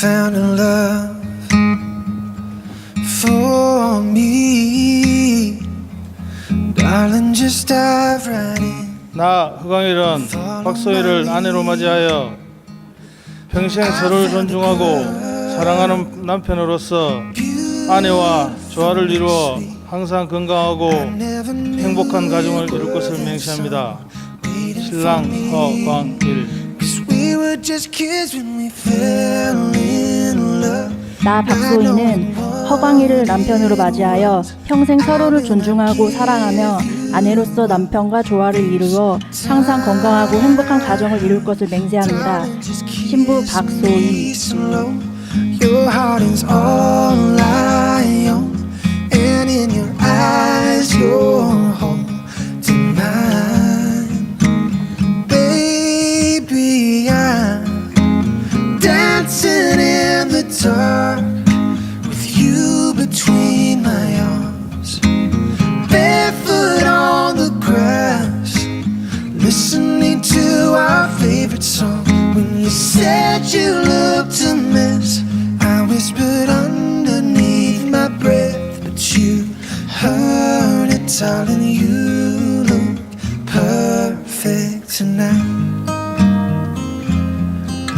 found a love for me. Darling, just dive right in. 나 허광일은 박소희를 아내로 맞이하여 평생 서로를 존중하고 사랑하는 남편으로서 아내와 조화를 이루어 항상 건강하고 행복한 가정을 이룰 것을 맹세합니다. 신랑 허광일 Were just kids when we fell in love. 나 박소희는 허광이를 남편으로 맞이하여 평생 서로를 존중하고 사랑하며 아내로서 남편과 조화를 이루어 항상 건강하고 행복한 가정을 이룰 것을 맹세합니다. 신부 박소희 Some low. Your heart is all I own, and in your eyes, you're listening to our favorite song. When you said you looked a mess, I whispered underneath my breath, but you heard it, darling. You look perfect tonight.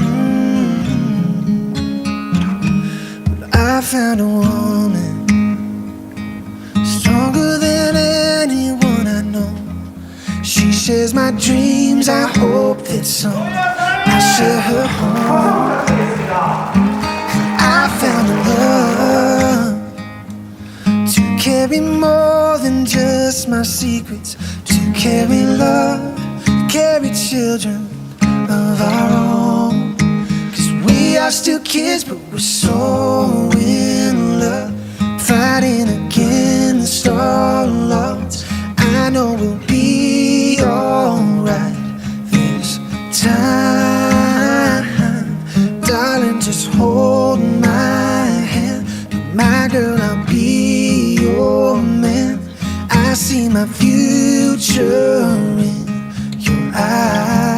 Mm. I found a woman shares my dreams. I hope that some I share her home. I found a love to carry more than just my secrets. To carry love, carry children of our own. Cause we are still kids, but we're so my girl, I'll be your man. I see my future in your eyes.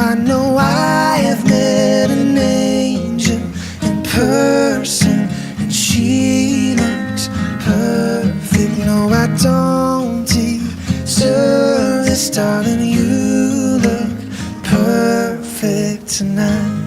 I know I have met an angel in person, and she looks perfect. No, I don't deserve this, darling. You look perfect tonight.